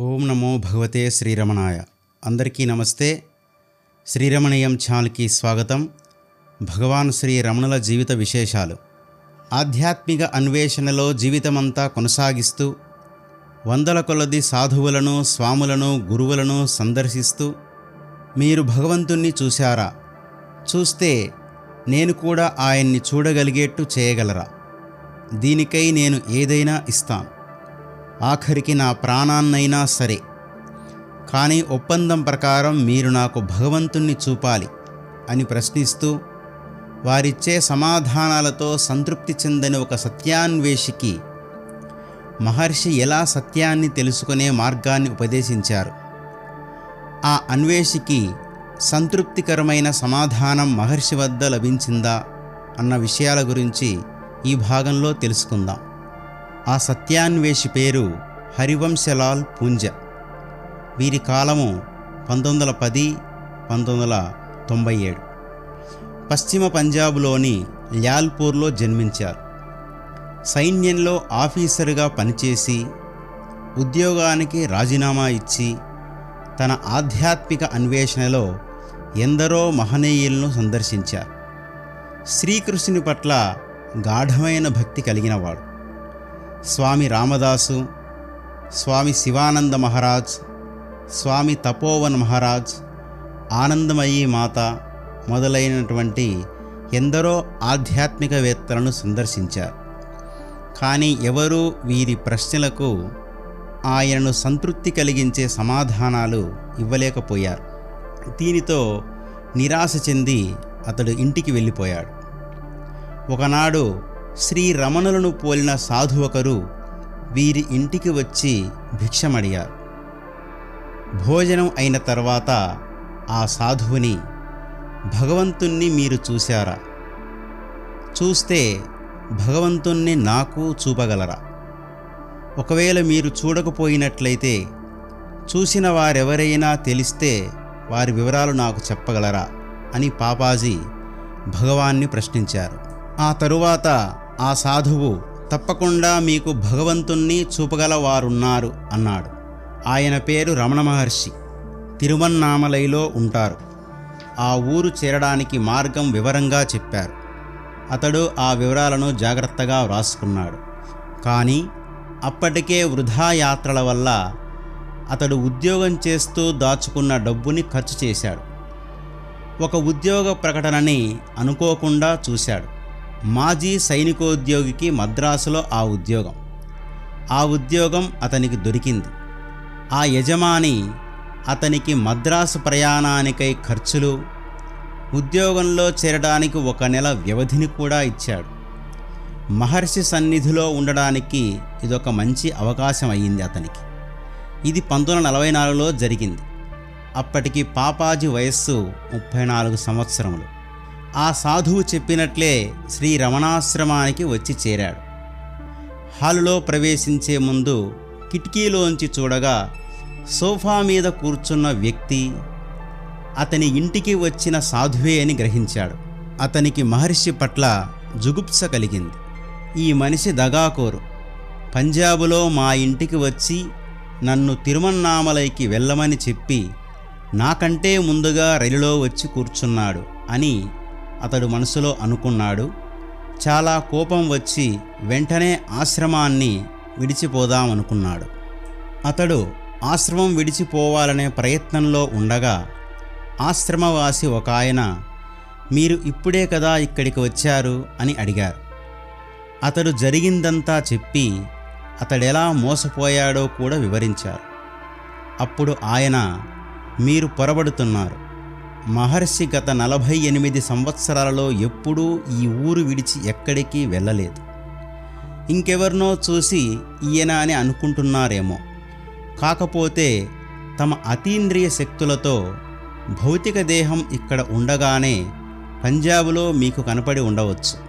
ఓం నమో భగవతే శ్రీరమణాయ. అందరికీ నమస్తే. శ్రీరమణీయం ఛానల్కి స్వాగతం. భగవాన్ శ్రీ రమణుల జీవిత విశేషాలు. ఆధ్యాత్మిక అన్వేషణలో జీవితమంతా కొనసాగిస్తూ వందల కొలది సాధువులను స్వాములను గురువులను సందర్శిస్తూ మీరు భగవంతుణ్ణి చూశారా? చూస్తే నేను కూడా ఆయన్ని చూడగలిగేట్టు చేయగలరా? దీనికై నేను ఏదైనా ఇస్తాను. ఆఖరికి నా ప్రాణాన్నైనా సరే. కానీ ఒప్పందం ప్రకారం మీరు నాకు భగవంతుణ్ణి చూపాలి అని ప్రశ్నిస్తూ వారిచ్చే సమాధానాలతో సంతృప్తి చెందని ఒక సత్యాన్వేషికి మహర్షి ఎలా సత్యాన్ని తెలుసుకునే మార్గాన్ని ఉపదేశించారు. ఆ అన్వేషికి సంతృప్తికరమైన సమాధానం మహర్షి వద్ద లభించిందా అన్న విషయాల గురించి ఈ భాగంలో తెలుసుకుందాం. ఆ సత్యాన్వేషి పేరు హరివంశలాల్ పూంజ. వీరి కాలము పంతొమ్మిది వందల పది పంతొమ్మిది వందల తొంభై ఏడు. పశ్చిమ పంజాబ్లోని ల్యాల్పూర్లో జన్మించారు. సైన్యంలో ఆఫీసరుగా పనిచేసి ఉద్యోగానికి రాజీనామా ఇచ్చి తన ఆధ్యాత్మిక అన్వేషణలో ఎందరో మహనీయులను సందర్శించారు. శ్రీకృష్ణుని పట్ల గాఢమైన భక్తి కలిగినవాడు స్వామి రామదాసు స్వామి శివానంద మహారాజ్ స్వామి తపోవన్ మహారాజ్ ఆనందమయీ మాత మొదలైనటువంటి ఎందరో ఆధ్యాత్మికవేత్తలను సందర్శించారు. కానీ ఎవరూ వీరి ప్రశ్నలకు ఆయనను సంతృప్తి కలిగించే సమాధానాలు ఇవ్వలేకపోయారు. దీనితో నిరాశ చెంది అతడు ఇంటికి వెళ్ళిపోయాడు. ఒకనాడు శ్రీ రమణులను పోలిన సాధు ఒకరు వీరి ఇంటికి వచ్చి భిక్షమడిగారు. భోజనం అయిన తర్వాత ఆ సాధువుని భగవంతుణ్ణి మీరు చూశారా? చూస్తే భగవంతుణ్ణి నాకు చూపగలరా? ఒకవేళ మీరు చూడకపోయినట్లయితే చూసిన వారెవరైనా తెలిస్తే వారి వివరాలు నాకు చెప్పగలరా? అని పాపాజీ భగవాన్ని ప్రశ్నించారు. ఆ తరువాత ఆ సాధువు తప్పకుండా మీకు భగవంతుణ్ణి చూపగలవారున్నారు అన్నాడు. ఆయన పేరు రమణ మహర్షి. తిరువన్నామలైలో ఉంటారు. ఆ ఊరు చేరడానికి మార్గం వివరంగా చెప్పారు. అతడు ఆ వివరాలను జాగ్రత్తగా వ్రాసుకున్నాడు. కానీ అప్పటికే వృధా యాత్రల వల్ల అతడు ఉద్యోగం చేస్తూ దాచుకున్న డబ్బుని ఖర్చు చేశాడు. ఒక ఉద్యోగ ప్రకటనని అనుకోకుండా చూశాడు. మాజీ సైనికోద్యోగికి మద్రాసులో ఆ ఉద్యోగం. ఆ ఉద్యోగం అతనికి దొరికింది. ఆ యజమాని అతనికి మద్రాసు ప్రయాణానికై ఖర్చులు ఉద్యోగంలో చేరడానికి ఒక నెల వ్యవధిని కూడా ఇచ్చాడు. మహర్షి సన్నిధిలో ఉండడానికి ఇదొక మంచి అవకాశం అయ్యింది అతనికి. ఇది పంతొమ్మిది నలభై నాలుగులో జరిగింది. అప్పటికి పాపాజీ వయస్సు ముప్పై నాలుగు సంవత్సరములు. ఆ సాధువు చెప్పినట్లే శ్రీ రమణాశ్రమానికి వచ్చి చేరాడు. హాలులో ప్రవేశించే ముందు కిటికీలోంచి చూడగా సోఫా మీద కూర్చున్న వ్యక్తి అతని ఇంటికి వచ్చిన సాధువే అని గ్రహించాడు. అతనికి మహర్షి పట్ల జుగుప్స కలిగింది. ఈ మనిషి దగాకోరు. పంజాబులో మా ఇంటికి వచ్చి నన్ను తిరుమన్నామలైకి వెళ్ళమని చెప్పి నాకంటే ముందుగా రైలులో వచ్చి కూర్చున్నాడు అని అతడు మనసులో అనుకున్నాడు చాలా కోపం వచ్చి వెంటనే ఆశ్రమాన్ని విడిచిపోదామనుకున్నాడు. అతడు ఆశ్రమం విడిచిపోవాలనే ప్రయత్నంలో ఉండగా ఆశ్రమవాసి ఒక ఆయన మీరు ఇప్పుడే కదా ఇక్కడికి వచ్చారు? అని అడిగారు. అతడు జరిగిందంతా చెప్పి అతడెలా మోసపోయాడో కూడా వివరించారు. అప్పుడు ఆయన మీరు పొరబడుతున్నారు. మహర్షి గత నలభై ఎనిమిది సంవత్సరాలలో ఎప్పుడూ ఈ ఊరు విడిచి ఎక్కడికి వెళ్ళలేదు. ఇంకెవరినో చూసి ఈయన అని అనుకుంటున్నారేమో. కాకపోతే తమ అతీంద్రియ శక్తులతో భౌతిక దేహం ఇక్కడ ఉండగానే పంజాబ్లో మీకు కనపడి ఉండవచ్చు.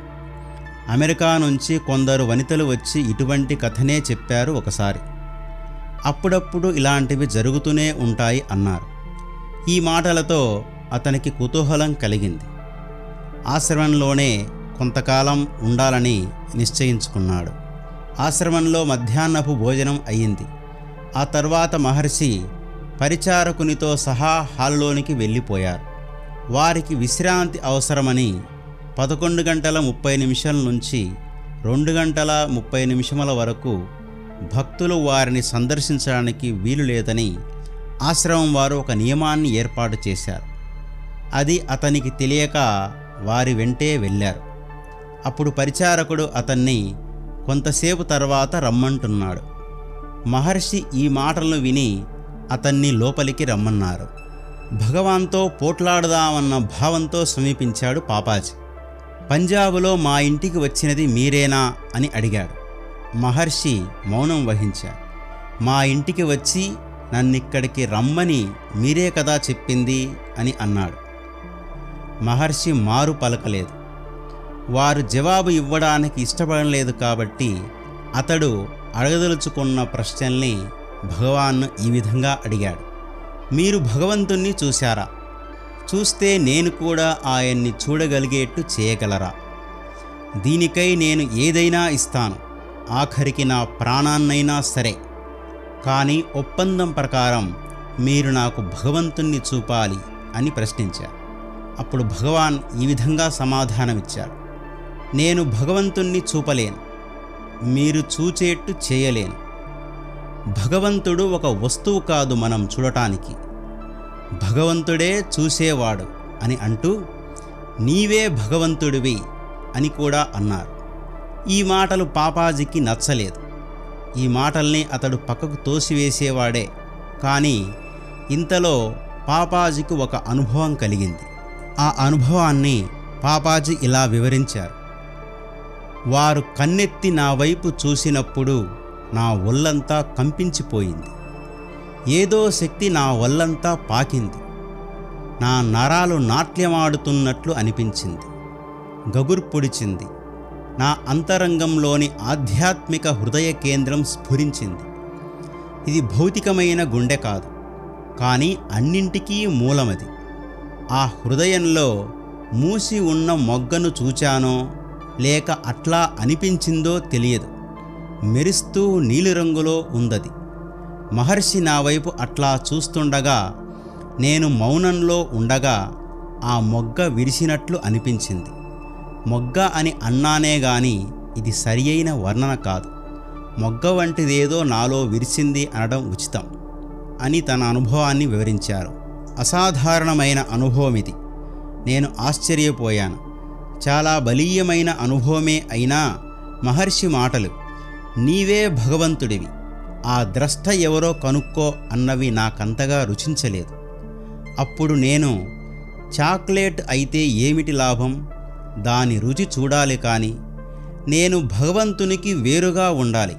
అమెరికా నుంచి కొందరు వనితలు వచ్చి ఇటువంటి కథనే చెప్పారు ఒకసారి. అప్పుడప్పుడు ఇలాంటివి జరుగుతూనే ఉంటాయి అన్నారు. ఈ మాటలతో అతనికి కుతూహలం కలిగింది. ఆశ్రమంలోనే కొంతకాలం ఉండాలని నిశ్చయించుకున్నాడు. ఆశ్రమంలో మధ్యాహ్నపు భోజనం అయ్యింది ఆ తర్వాత మహర్షి పరిచారకునితో సహా హాల్లోనికి వెళ్ళిపోయారు. వారికి విశ్రాంతి అవసరమని పదకొండు గంటల ముప్పై నిమిషాల నుంచి రెండు గంటల ముప్పై నిమిషముల వరకు భక్తులు వారిని సందర్శించడానికి వీలు లేదని ఆశ్రమం వారు ఒక నియమాన్ని ఏర్పాటు చేశారు. అది అతనికి తెలియక వారి వెంటే వెళ్ళారు. అప్పుడు పరిచారకుడు అతన్ని కొంతసేపు తర్వాత రమ్మంటున్నాడు. మహర్షి ఈ మాటలను విని అతన్ని లోపలికి రమ్మన్నారు. భగవాన్తో పోట్లాడదామన్న భావంతో సమీపించాడు పాపాజీ. పంజాబులో మా ఇంటికి వచ్చినది మీరేనా అని అడిగాడు. మహర్షి మౌనం వహించాడు. మా ఇంటికి వచ్చి నన్నిక్కడికి రమ్మని మీరే కదా చెప్పింది అని అన్నాడు. మహర్షి మారు పలకలేదు. వారు జవాబు ఇవ్వడానికి ఇష్టపడలేదు కాబట్టి అతడు అడగదలుచుకున్న ప్రశ్నల్ని భగవాన్ను ఈ విధంగా అడిగాడు. మీరు భగవంతుణ్ణి చూశారా? చూస్తే నేను కూడా ఆయన్ని చూడగలిగేట్టు చేయగలరా? దీనికై నేను ఏదైనా ఇస్తాను. ఆఖరికి నా ప్రాణాన్నైనా సరే. కానీ ఒప్పందం ప్రకారం మీరు నాకు భగవంతుణ్ణి చూపాలి అని ప్రశ్నించారు. అప్పుడు భగవాన్ ఈ విధంగా సమాధానమిచ్చాడు. నేను భగవంతుణ్ణి చూపలేను. మీరు చూచేట్టు చేయలేను. భగవంతుడు ఒక వస్తువు కాదు మనం చూడటానికి. భగవంతుడే చూసేవాడు అని అంటూ నీవే భగవంతుడివి అని కూడా అన్నారు. ఈ మాటలు పాపాజీకి నచ్చలేదు. ఈ మాటల్ని అతడు పక్కకు తోసివేసేవాడే. కానీ ఇంతలో పాపాజీకి ఒక అనుభవం కలిగింది. ఆ అనుభవాన్ని పాపాజీ ఇలా వివరించారు. వారు కన్నెత్తి నా వైపు చూసినప్పుడు నా ఒళ్ళంతా కంపించిపోయింది. ఏదో శక్తి నా ఒళ్ళంతా పాకింది. నా నరాలు నాట్యమాడుతున్నట్లు అనిపించింది. గగుర్ పొడిచింది. నా అంతరంగంలోని ఆధ్యాత్మిక హృదయ కేంద్రం స్ఫురించింది. ఇది భౌతికమైన గుండె కాదు. కానీ అన్నింటికీ మూలమది. ఆ హృదయంలో మూసి ఉన్న మొగ్గను చూచానో లేక అట్లా అనిపించిందో తెలియదు. మెరుస్తూ నీలిరంగులో ఉందది. మహర్షి నా వైపు అట్లా చూస్తుండగా నేను మౌనంలో ఉండగా ఆ మొగ్గ విరిసినట్లు అనిపించింది. మొగ్గ అని అన్నానే గాని ఇది సరి అయిన వర్ణన కాదు. మొగ్గ వంటిదేదో నాలో విరిసింది అనడం ఉచితం అని తన అనుభవాన్ని వివరించారు. అసాధారణమైన అనుభవం ఇది నేను ఆశ్చర్యపోయాను. చాలా బలీయమైన అనుభవమే అయినా మహర్షి మాటలు నీవే భగవంతుడివి. ఆ ద్రష్ట ఎవరో కనుక్కో అన్నవి నాకంతగా రుచించలేదు. అప్పుడు నేను చాక్లెట్ అయితే ఏమిటి లాభం? దాని రుచి చూడాలి కానీ నేను భగవంతునికి వేరుగా ఉండాలి.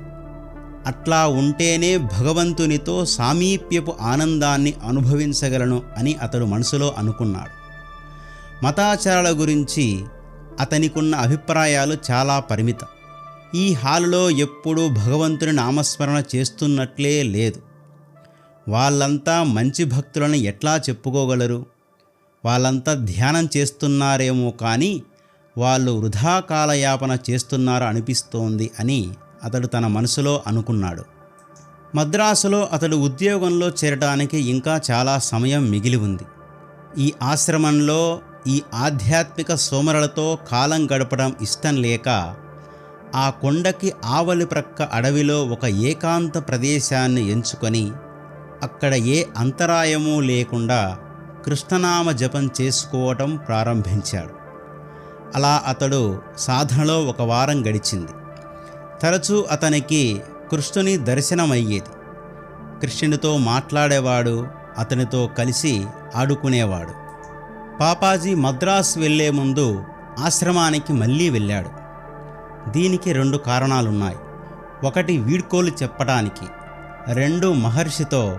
అట్లా ఉంటేనే భగవంతునితో సామీప్యపు ఆనందాన్ని అనుభవించగలను అని అతడు మనసులో అనుకున్నాడు. మతాచారాల గురించి అతనికున్న అభిప్రాయాలు చాలా పరిమితం. ఈ హాలులో ఎప్పుడూ భగవంతుని నామస్మరణ చేస్తున్నట్లే లేదు. వాళ్ళంతా మంచి భక్తులను ఎట్లా చెప్పుకోగలరు? వాళ్ళంతా ధ్యానం చేస్తున్నారేమో కానీ వాళ్ళు వృధా కాలయాపన చేస్తున్నారు అనిపిస్తోంది అని అతడు తన మనసులో అనుకున్నాడు. మద్రాసులో అతడు ఉద్యోగంలో చేరడానికి ఇంకా చాలా సమయం మిగిలి ఉంది. ఈ ఆశ్రమంలో ఈ ఆధ్యాత్మిక సోమరులతో కాలం గడపడం ఇష్టం లేక ఆ కొండకి ఆవలి ప్రక్క అడవిలో ఒక ఏకాంత ప్రదేశాన్ని ఎంచుకొని అక్కడ ఏ అంతరాయమూ లేకుండా కృష్ణనామ జపం చేసుకోవటం ప్రారంభించాడు. అలా అతడు సాధనలో ఒక వారం గడిచింది. తరచూ అతనికి కృష్ణుని దర్శనమయ్యేది. కృష్ణునితో మాట్లాడేవాడు అతనితో కలిసి ఆడుకునేవాడు. పాపాజీ మద్రాసు వెళ్ళే ముందు ఆశ్రమానికి మళ్ళీ వెళ్ళాడు. దీనికి రెండు కారణాలున్నాయి. ఒకటి వీడ్కోలు చెప్పటానికి రెండు మహర్షితో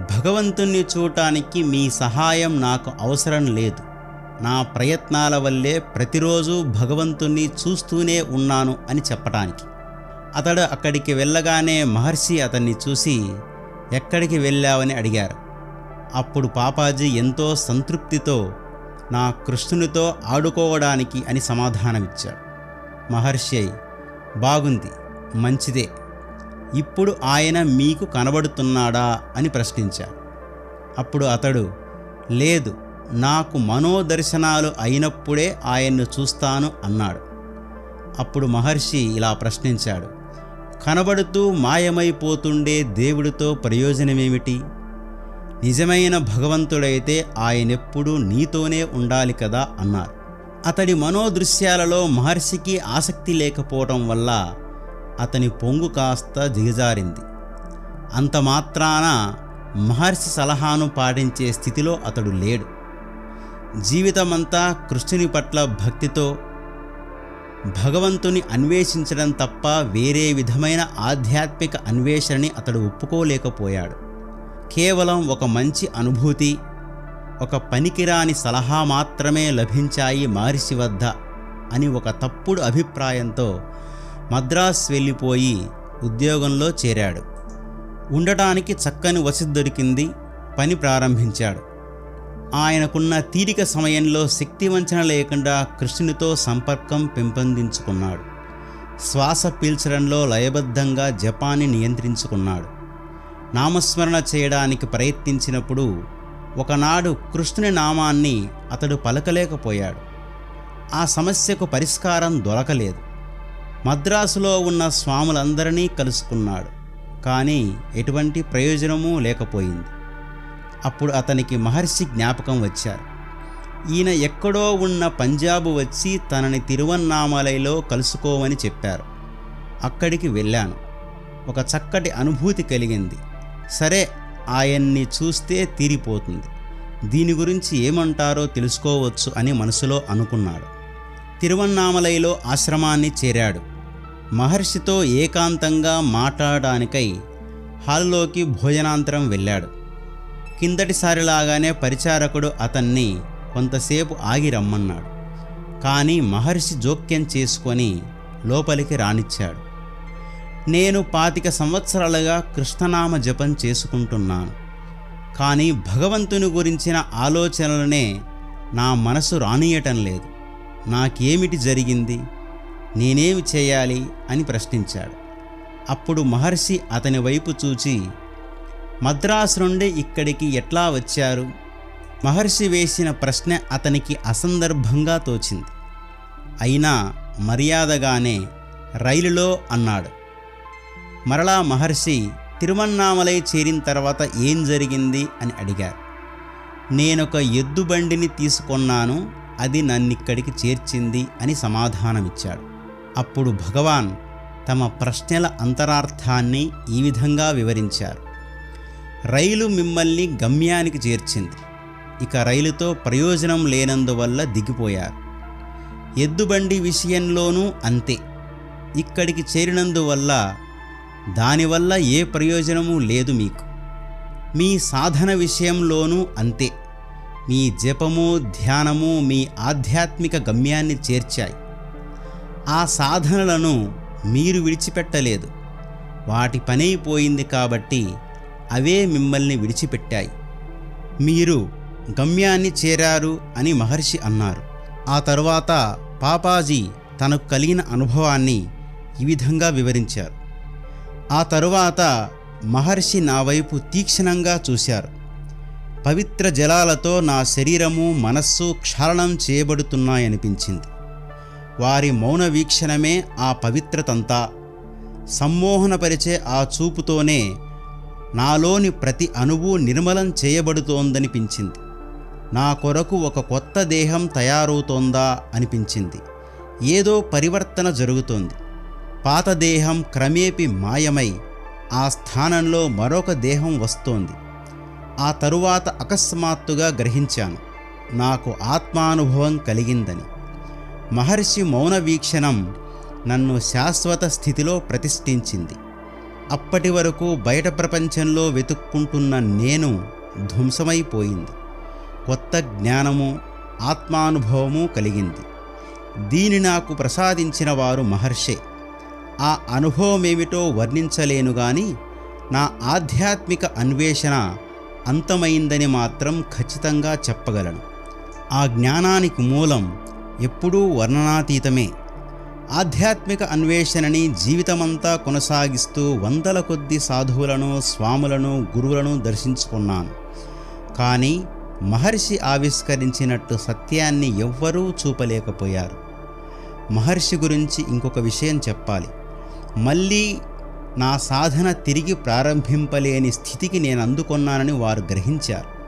భగవంతుణ్ణి చూడటానికి మీ సహాయం నాకు అవసరం లేదు. నా ప్రయత్నాల వల్లే ప్రతిరోజు భగవంతుణ్ణి చూస్తూనే ఉన్నాను అని చెప్పటానికి. అతడు అక్కడికి వెళ్ళగానే మహర్షి అతన్ని చూసి ఎక్కడికి వెళ్ళావని అడిగారు. అప్పుడు పాపాజీ ఎంతో సంతృప్తితో నా కృష్ణునితో ఆడుకోవడానికి అని సమాధానమిచ్చాడు. మహర్షి బాగుంది మంచిదే. ఇప్పుడు ఆయన మీకు కనబడుతున్నాడా? అని ప్రశ్నించాడు. అప్పుడు అతడు లేదు నాకు మనోదర్శనాలు అయినప్పుడే ఆయన్ను చూస్తాను అన్నాడు. అప్పుడు మహర్షి ఇలా ప్రశ్నించాడు. కనబడుతూ మాయమైపోతుండే దేవుడితో ప్రయోజనమేమిటి? నిజమైన భగవంతుడైతే ఆయనెప్పుడూ నీతోనే ఉండాలి కదా అన్నారు. అతడి మనోదృశ్యాలలో మహర్షికి ఆసక్తి లేకపోవటం వల్ల అతని పొంగు కాస్త దిగజారింది. అంత మాత్రాన మహర్షి సలహాను పాటించే స్థితిలో అతడు లేడు. జీవితమంతా కృష్ణుని పట్ల భక్తితో భగవంతుని అన్వేషించడం తప్ప వేరే విధమైన ఆధ్యాత్మిక అన్వేషణని అతడు ఒప్పుకోలేకపోయాడు. కేవలం ఒక మంచి అనుభూతి ఒక పనికిరాని సలహా మాత్రమే లభించాయి మహర్షి వద్ద అని ఒక తప్పుడు అభిప్రాయంతో మద్రాస్ వెళ్ళిపోయి ఉద్యోగంలో చేరాడు. ఉండటానికి చక్కని వసతి దొరికింది పని ప్రారంభించాడు. ఆయనకున్న తీరిక సమయంలో శక్తివంచన లేకుండా కృష్ణునితో సంపర్కం పెంపొందించుకున్నాడు. శ్వాస పీల్చడంలో లయబద్ధంగా జపాన్ని నియంత్రించుకున్నాడు. నామస్మరణ చేయడానికి ప్రయత్నించినప్పుడు ఒకనాడు కృష్ణుని నామాన్ని అతడు పలకలేకపోయాడు. ఆ సమస్యకు పరిష్కారం దొరకలేదు. మద్రాసులో ఉన్న స్వాములందరినీ కలుసుకున్నాడు. కానీ ఎటువంటి ప్రయోజనమూ లేకపోయింది. అప్పుడు అతనికి మహర్షి జ్ఞాపకం వచ్చారు. ఈయన ఎక్కడో ఉన్న పంజాబు వచ్చి తనని తిరువన్నామలైలో కలుసుకోమని చెప్పారు. అక్కడికి వెళ్ళాను. ఒక చక్కటి అనుభూతి కలిగింది. సరే ఆయన్ని చూస్తే తీరిపోతుంది. దీని గురించి ఏమంటారో తెలుసుకోవచ్చు అని మనసులో అనుకున్నాడు. తిరువన్నామలైలో ఆశ్రమాన్ని చేరాడు. మహర్షితో ఏకాంతంగా మాట్లాడడానికై హాల్లోకి భోజనాంతరం వెళ్ళాడు. కిందటిసారిలాగానే పరిచారకుడు అతన్ని కొంతసేపు ఆగి రమ్మన్నాడు. కానీ మహర్షి జోక్యం చేసుకొని లోపలికి రానిచ్చాడు. నేను పాతిక సంవత్సరాలుగా కృష్ణనామ జపం చేసుకుంటున్నాను. కానీ భగవంతుని గురించిన ఆలోచనలనే నా మనసు రానియటం లేదు. నాకేమిటి జరిగింది? నేనేమి చేయాలి? అని ప్రశ్నించాడు. అప్పుడు మహర్షి అతని వైపు చూచి మద్రాసు నుండి ఇక్కడికి ఎట్లా వచ్చారు? మహర్షి వేసిన ప్రశ్న అతనికి అసందర్భంగా తోచింది. అయినా మర్యాదగానే రైలులో అన్నాడు. మరలా మహర్షి తిరువన్నామలై చేరిన తర్వాత ఏం జరిగింది అని అడిగారు. నేనొక ఎద్దు బండిని తీసుకొన్నాను అది నన్నిక్కడికి చేర్చింది అని సమాధానమిచ్చాడు. అప్పుడు భగవాన్ తమ ప్రశ్నల అంతరార్థాన్ని ఈ విధంగా వివరించారు. రైలు మిమ్మల్ని గమ్యానికి చేర్చింది. ఇక రైలుతో ప్రయోజనం లేనందువల్ల దిగిపోయారు. ఎద్దుబండి విషయంలోనూ అంతే. ఇక్కడికి చేరినందువల్ల దానివల్ల ఏ ప్రయోజనము లేదు మీకు. మీ సాధన విషయంలోనూ అంతే. మీ జపము ధ్యానము మీ ఆధ్యాత్మిక గమ్యాన్ని చేర్చాయి. ఆ సాధనలను మీరు విడిచిపెట్టలేదు. వాటి పనైపోయింది కాబట్టి అవే మిమ్మల్ని విడిచిపెట్టాయి. మీరు గమ్యాన్ని చేరారు అని మహర్షి అన్నారు. ఆ తరువాత పాపాజీ తనకు కలిగిన అనుభవాన్ని ఈ విధంగా వివరించారు. ఆ తరువాత మహర్షి నా వైపు తీక్షణంగా చూశారు. పవిత్ర జలాలతో నా శరీరము మనస్సు క్షాళనం చేయబడుతున్నాయనిపించింది. వారి మౌన వీక్షణమే ఆ పవిత్రతంతా. సమ్మోహనపరిచే ఆ చూపుతోనే నాలోని ప్రతి అణువు నిర్మలం చేయబడుతోందనిపించింది. నా కొరకు ఒక కొత్త దేహం తయారవుతోందా అనిపించింది. ఏదో పరివర్తన జరుగుతోంది. పాత దేహం క్రమేపి మాయమై ఆ స్థానంలో మరొక దేహం వస్తోంది. ఆ తరువాత అకస్మాత్తుగా గ్రహించాను. నాకు ఆత్మానుభవం కలిగిందని. మహర్షి మౌన వీక్షణం నన్ను శాశ్వత స్థితిలో ప్రతిష్ఠించింది. అప్పటి వరకు బయట ప్రపంచంలో వెతుక్కుంటున్న నేను ధ్వంసమైపోయింది. కొత్త జ్ఞానము ఆత్మానుభవము కలిగింది. దీని నాకు ప్రసాదించిన వారు మహర్షే. ఆ అనుభవమేమిటో వర్ణించలేను గాని నా ఆధ్యాత్మిక అన్వేషణ అంతమైందని మాత్రం ఖచ్చితంగా చెప్పగలను. ఆ జ్ఞానానికి మూలం ఎప్పుడూ వర్ణనాతీతమే. ఆధ్యాత్మిక అన్వేషణని జీవితమంతా కొనసాగిస్తూ వందల కొద్ది సాధువులను స్వాములను గురువులను దర్శించుకున్నాను. కానీ మహర్షి ఆవిష్కరించినట్టు సత్యాన్ని ఎవ్వరూ చూపలేకపోయారు. మహర్షి గురించి ఇంకొక విషయం చెప్పాలి. మళ్ళీ నా సాధన తిరిగి ప్రారంభింపలేని స్థితికి నేను అందుకున్నానని వారు గ్రహించారు.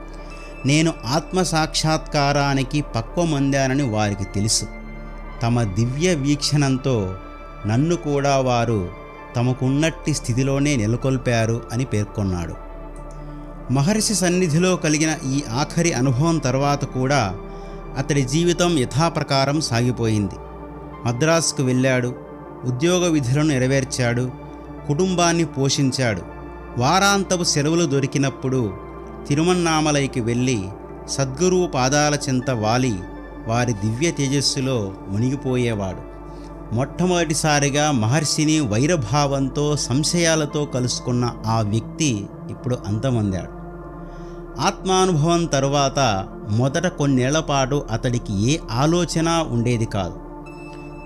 నేను ఆత్మ సాక్షాత్కారానికి పక్వమందానని వారికి తెలుసు. తమ దివ్య వీక్షణంతో నన్ను కూడా వారు తమకున్నట్టి స్థితిలోనే నెలకొల్పారు అని పేర్కొన్నాడు. మహర్షి సన్నిధిలో కలిగిన ఈ ఆఖరి అనుభవం తర్వాత కూడా అతడి జీవితం యథాప్రకారం సాగిపోయింది. మద్రాసుకు వెళ్ళాడు ఉద్యోగ విధులను నెరవేర్చాడు కుటుంబాన్ని పోషించాడు. వారాంతపు సెలవులు దొరికినప్పుడు తిరుమన్నామలైకి వెళ్ళి సద్గురువు పాదాల చింత వాలి వారి దివ్య తేజస్సులో మునిగిపోయేవాడు. మొట్టమొదటిసారిగా మహర్షిని వైరభావంతో సంశయాలతో కలుసుకున్న ఆ వ్యక్తి ఇప్పుడు అంతమొందాడు. ఆత్మానుభవం తరువాత మొదట కొన్నేళ్ళ పాటు అతడికి ఏ ఆలోచన ఉండేది కాదు.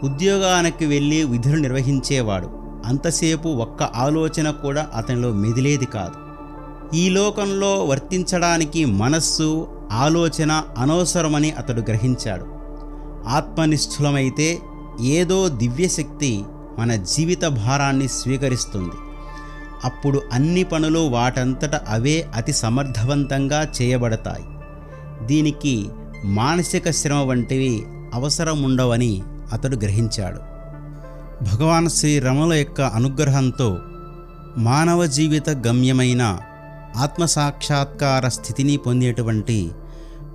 ఉద్యోగానికి వెళ్ళి విధులు నిర్వహించేవాడు. అంతసేపు ఒక్క ఆలోచన కూడా అతనిలో మెదిలేది కాదు. ఈ లోకంలో వర్తించడానికి మనస్సు ఆలోచన అనవసరమని అతడు గ్రహించాడు. ఆత్మనిష్ఠులమైతే ఏదో దివ్యశక్తి మన జీవిత భారాన్ని స్వీకరిస్తుంది. అప్పుడు అన్ని పనులు వాటంతట అవే అతి సమర్థవంతంగా చేయబడతాయి. దీనికి మానసిక శ్రమ వంటివి అవసరం ఉండవని అతడు గ్రహించాడు. భగవాన్ శ్రీ రమల యొక్క అనుగ్రహంతో మానవ జీవిత గమ్యమైన ఆత్మసాక్షాత్కార స్థితిని పొందేటువంటి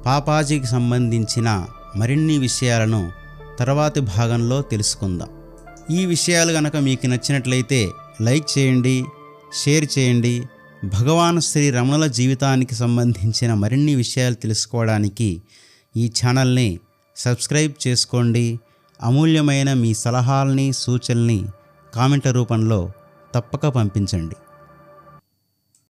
పాపాజీకి సంబంధించిన మరిన్ని విషయాలను తర్వాతి భాగంలో తెలుసుకుందాం. ఈ విషయాలు కనుక మీకు నచ్చినట్లయితే లైక్ చేయండి షేర్ చేయండి. భగవాన్ శ్రీ రమణుల జీవితానికి సంబంధించిన మరిన్ని విషయాలు తెలుసుకోవడానికి ఈ ఛానల్ని సబ్స్క్రైబ్ చేసుకోండి. అమూల్యమైన మీ సలహాలని సూచనల్ని కామెంట్ల రూపంలో తప్పక పంపించండి.